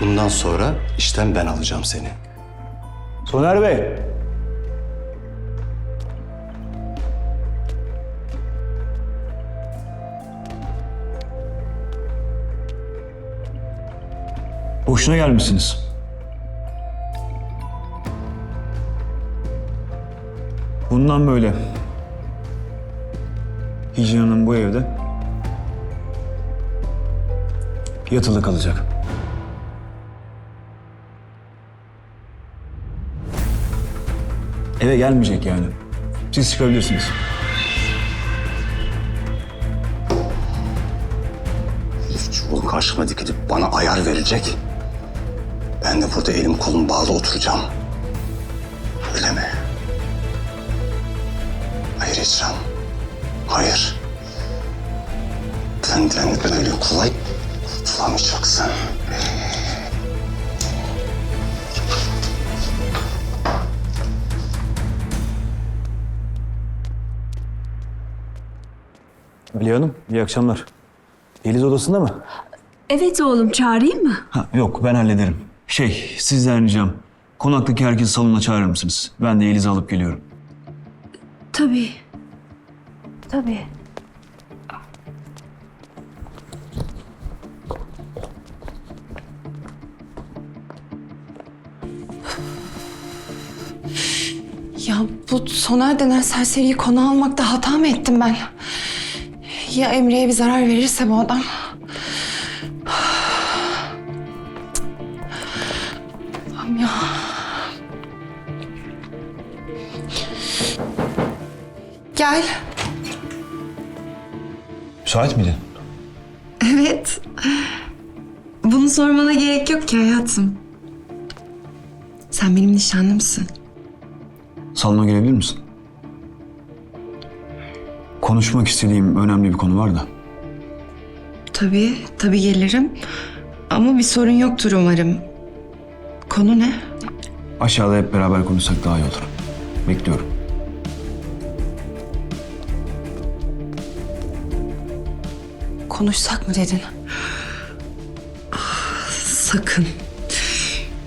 Bundan sonra işten ben alacağım seni. Soner Bey. Boşuna gelmişsiniz. Bundan böyle. Hicran Hanım bu evde yatılı kalacak. Eve gelmeyecek yani. Siz çıkabilirsiniz. Herif çubuğu karşıma dikilip bana ayar verecek. Ben de burada elim kolum bağlı oturacağım. Öyle mi? Hayır İcran. Hayır. Benden öyle kolay kurtulamayacaksın. Aliye Hanım, iyi akşamlar. Yeliz odasında mı? Evet oğlum çağırayım mı? Ha, yok ben hallederim. Şey, sizden ricam. Konaktaki herkesi salona çağırır mısınız? Ben de Yeliz'i alıp geliyorum. Tabii. Tabii. Ya bu Soner denen serseriyi konu almakta hata mı ettim ben? Ya Emre'ye bir zarar verirse bu adam? Allah'ım ya. Gel. Müsait miydin? Evet. Bunu sormana gerek yok ki hayatım. Sen benim nişanlımsın. Salona gelebilir misin? Konuşmak istediğim önemli bir konu var da. Tabii, tabii gelirim. Ama bir sorun yoktur umarım. Konu ne? Aşağıda hep beraber konuşsak daha iyi olur. Bekliyorum. Konuşsak mı dedin? Sakın.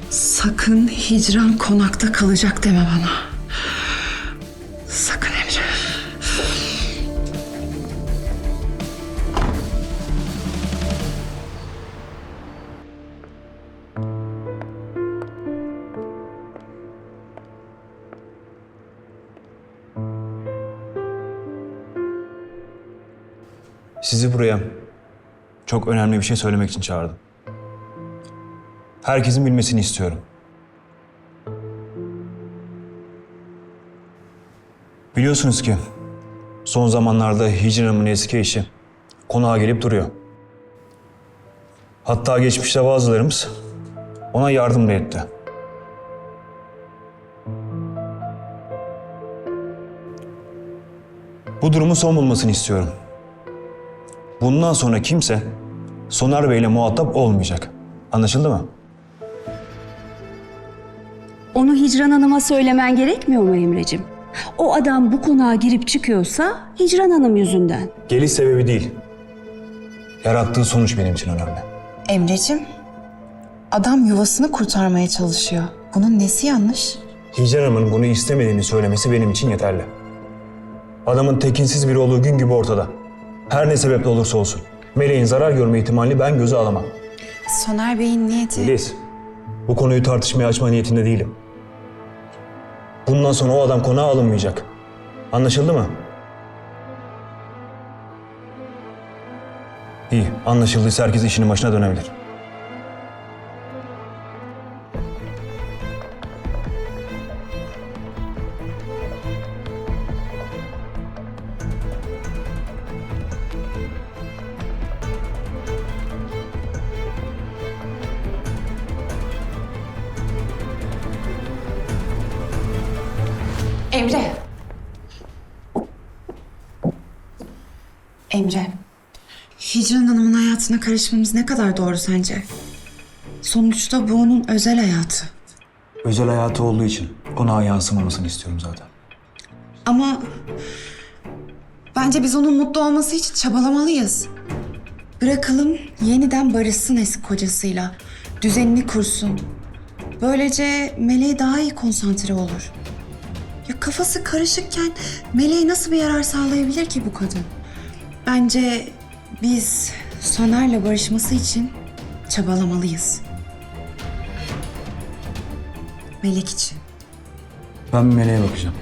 Sakın hicran konakta kalacak deme bana. Sizi buraya çok önemli bir şey söylemek için çağırdım. Herkesin bilmesini istiyorum. Biliyorsunuz ki son zamanlarda Hicran Hanım'ın eski eşi konağa gelip duruyor. Hatta geçmişte bazılarımız ona yardım da etti. Bu durumun son bulmasını istiyorum. Bundan sonra kimse Soner Bey'le muhatap olmayacak. Anlaşıldı mı? Onu Hicran Hanım'a söylemen gerekmiyor mu Emre'cim? O adam bu konağa girip çıkıyorsa Hicran Hanım yüzünden. Geliş sebebi değil. Yarattığı sonuç benim için önemli. Emre'cim, adam yuvasını kurtarmaya çalışıyor. Bunun nesi yanlış? Hicran Hanım'ın bunu istemediğini söylemesi benim için yeterli. Adamın tekinsiz biri olduğu gün gibi ortada. Her ne sebeple olursa olsun. Meleğin zarar görme ihtimalini ben göze alamam. Soner Bey'in niyeti... Filiz, bu konuyu tartışmaya açma niyetinde değilim. Bundan sonra o adam konağa alınmayacak. Anlaşıldı mı? İyi, anlaşıldıysa herkes işinin başına dönebilir. Emre. Emre. Hicran Hanım'ın hayatına karışmamız ne kadar doğru sence? Sonuçta bu onun özel hayatı. Özel hayatı olduğu için konağa yansımamasını istiyorum zaten. Ama bence biz onun mutlu olması için çabalamalıyız. Bırakalım yeniden barışsın eski kocasıyla. düzenini kursun. Böylece Meleğe daha iyi konsantre olur. Kafası karışıkken Meleğe nasıl bir yarar sağlayabilir ki bu kadın? Bence biz Soner'le barışması için çabalamalıyız. Melek için. Ben bir meleğe bakacağım.